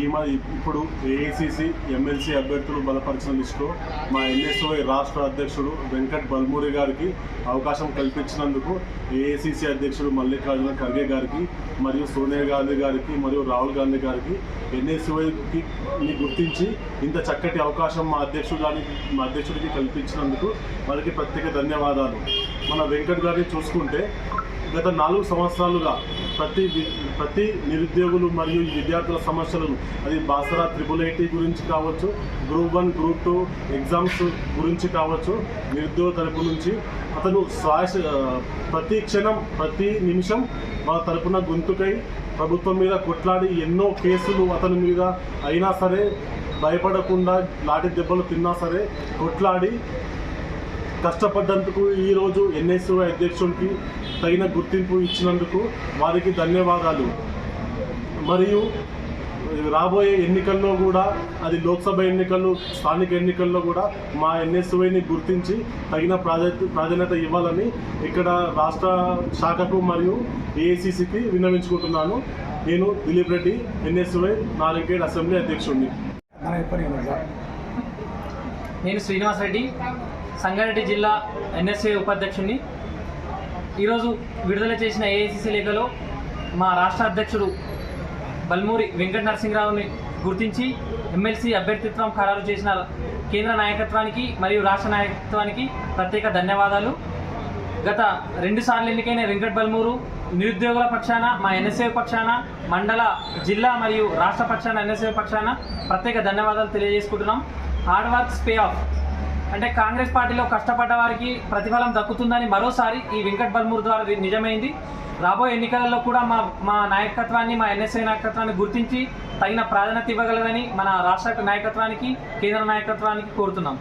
ఈ మధ్య ఇప్పుడు ఏఐసిసి ఎమ్మెల్సీ అభ్యర్థులు బలపరిచిన లిస్టులో మా ఎన్ఎస్ఓ రాష్ట్ర అధ్యక్షుడు వెంకట్ బల్మూరి గారికి అవకాశం కల్పించినందుకు ఏఐసిసి అధ్యక్షుడు మల్లికార్జున ఖర్గే గారికి మరియు సోనియా గాంధీ గారికి మరియు రాహుల్ గాంధీ గారికి ఎన్ఎస్ఓకి గుర్తించి ఇంత చక్కటి అవకాశం మా అధ్యక్షుడు గారికి మా అధ్యక్షుడికి కల్పించినందుకు వారికి ప్రత్యేక ధన్యవాదాలు. మన వెంకట్ గారిని చూసుకుంటే గత నాలుగు సంవత్సరాలుగా ప్రతి వి- ప్రతి నిరుద్యోగులు మరియు విద్యార్థుల సమస్యలను అది బాసరా త్రిపుల్ ఐటీ గురించి కావచ్చు group one group two exams గురించి కావచ్చు నిరుద్యోగ తరపు నుంచి అతను శ్వాస ప్రతి క్షణం ప్రతి నిమిషం వాళ్ళ తరపున గొంతుకై ప్రభుత్వం మీద కొట్లాడి ఎన్నో కేసులు అతని మీద అయినా సరే భయపడకుండా లాటి దెబ్బలు తిన్నా సరే కొట్లాడి కష్టపడ్డందుకు ఈరోజు ఎన్ఎస్ఓ అధ్యక్షుడికి తగిన గుర్తింపు ఇచ్చినందుకు వారికి ధన్యవాదాలు. మరియు రాబోయే ఎన్నికల్లో కూడా అది లోక్సభ ఎన్నికలు స్థానిక ఎన్నికల్లో కూడా మా ఎన్ఎస్ఓని గుర్తించి తగిన ప్రాధాన్యత ప్రాధాన్యత ఇవ్వాలని ఇక్కడ రాష్ట్ర శాఖకు మరియు ఏఐసిసికి విన్నవించుకుంటున్నాను. నేను దిలీప్ రెడ్డి ఎన్ఎస్ఓఐ నాలుగేడ్ అసెంబ్లీ అధ్యక్షుడిని. నేను శ్రీనివాస్ రెడ్డి సంగారెడ్డి జిల్లా ఎన్ఎస్ఏ ఉపాధ్యక్షుడిని ఈరోజు విడుదల చేసిన ఏఐసిసి లేఖలో మా రాష్ట్ర అధ్యక్షుడు బల్మూరి వెంకట నరసింహరావుని గుర్తించి ఎమ్మెల్సీ అభ్యర్థిత్వం ఖరారు చేసిన కేంద్ర నాయకత్వానికి మరియు రాష్ట్ర నాయకత్వానికి ప్రత్యేక ధన్యవాదాలు. గత రెండు సార్లు ఎన్నికైన వెంకట్ బల్మూరు నిరుద్యోగుల పక్షాన మా ఎన్ఎస్ఏ పక్షాన మండల జిల్లా మరియు రాష్ట్ర పక్షాన ఎన్ఎస్ఏ పక్షాన ప్రత్యేక ధన్యవాదాలు తెలియజేసుకుంటున్నాం. Hard works pay off. అంటే కాంగ్రెస్ పార్టీలో కష్టపడ్డ వారికి ప్రతిఫలం దక్కుతుందని మరోసారి ఈ వెంకట్ బల్మూర్ ద్వారా నిజమైంది. రాబోయే ఎన్నికలలో కూడా మా మా నాయకత్వాన్ని మా ఎన్ఎస్ఐ నాయకత్వాన్ని గుర్తించి తగిన ప్రాధాన్యత ఇవ్వగలదని మన రాష్ట్ర నాయకత్వానికి కేంద్ర నాయకత్వానికి కోరుతున్నాం.